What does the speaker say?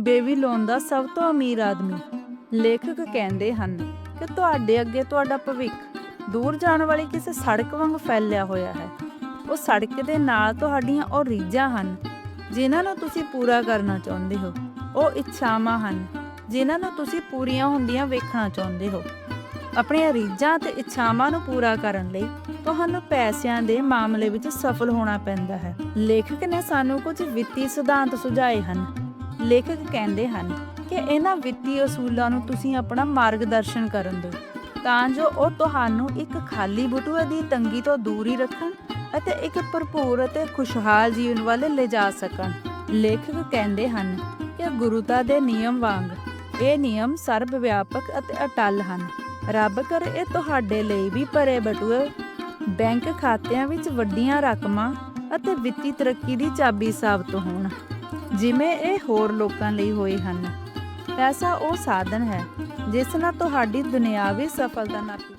Babylon ਦਾ ਸਭ ਤੋਂ ਅਮੀਰ ਆਦਮੀ। ਲੇਖਕ ਕਹਿੰਦੇ ਹਨ ਕਿ ਤੁਹਾਡੇ ਅੱਗੇ ਤੁਹਾਡਾ ਭਵਿੱਖ ਦੂਰ ਜਾਣ ਵਾਲੀ ਕਿਸੇ ਸੜਕ ਵਾਂਗ ਫੈਲਿਆ ਹੋਇਆ ਹੈ। ਉਹ ਸੜਕ ਦੇ ਨਾਲ ਤੁਹਾਡੀਆਂ ਉਹ ਰੀਝਾਂ ਹਨ, ਜਿਨ੍ਹਾਂ ਨੂੰ ਤੁਸੀਂ ਪੂਰਾ ਕਰਨਾ ਚਾਹੁੰਦੇ ਹੋ। ਉਹ ਇੱਛਾਵਾਂ ਹਨ, ਜਿਨ੍ਹਾਂ ਨੂੰ ਤੁਸੀਂ ਪੂਰੀਆਂ ਹੁੰਦੀਆਂ ਵੇਖਣਾ ਚਾਹੁੰਦੇ ਹੋ। ਆਪਣੀਆਂ ਰੀਝਾਂ ਤੇ ਇੱਛਾਵਾਂ ਨੂੰ ਪੂਰਾ ਕਰਨ ਲਈ ਤੁਹਾਨੂੰ ਪੈਸਿਆਂ ਦੇ ਮਾਮਲੇ ਵਿੱਚ ਸਫਲ ਹੋਣਾ ਪੈਂਦਾ ਹੈ। ਲੇਖਕ ਨੇ ਸਾਨੂੰ ਕੁਝ ਵਿੱਤੀ ਸਿਧਾਂਤ ਸੁਝਾਏ ਹਨ। ਲੇਖਕ ਕਹਿੰਦੇ ਹਨ ਕਿ ਇਹਨਾਂ ਵਿੱਤੀ ਅਸੂਲਾਂ ਨੂੰ ਤੁਸੀਂ ਆਪਣਾ ਮਾਰਗਦਰਸ਼ਨ ਕਰਨ ਦਿਓ, ਤਾਂ ਜੋ ਉਹ ਤੁਹਾਨੂੰ ਇੱਕ ਖਾਲੀ ਬਟੂਏ ਦੀ ਤੰਗੀ ਤੋਂ ਦੂਰ ਹੀ ਰੱਖਣ ਅਤੇ ਇੱਕ ਭਰਪੂਰ ਅਤੇ ਖੁਸ਼ਹਾਲ ਜੀਵਨ ਵੱਲ ਲਿਜਾ ਸਕਣ। ਲੇਖਕ ਕਹਿੰਦੇ ਹਨ ਕਿ ਗੁਰੂਤਾ ਦੇ ਨਿਯਮ ਵਾਂਗ ਇਹ ਨਿਯਮ ਸਰਬ ਵਿਆਪਕ ਅਤੇ ਅਟਲ ਹਨ। ਰੱਬ ਕਰ ਇਹ ਤੁਹਾਡੇ ਲਈ ਵੀ ਭਰੇ ਬਟੂਏ, ਬੈਂਕ ਖਾਤਿਆਂ ਵਿੱਚ ਵੱਡੀਆਂ ਰਕਮਾਂ ਅਤੇ ਵਿੱਤੀ ਤਰੱਕੀ ਦੀ ਚਾਬੀ ਸਾਬਤ ਹੋਣ। ਜਿਵੇਂ ਇਹ ਹੋਰ ਲੋਕਾਂ ਲਈ ਹੋਏ ਹਨ। ਪੈਸਾ ਉਹ ਸਾਧਨ ਹੈ, ਜਿਸ ਨਾਲ ਤੁਹਾਡੀ ਦੁਨਿਆਵੀ ਸਫਲਤਾ ਨਾਪੀ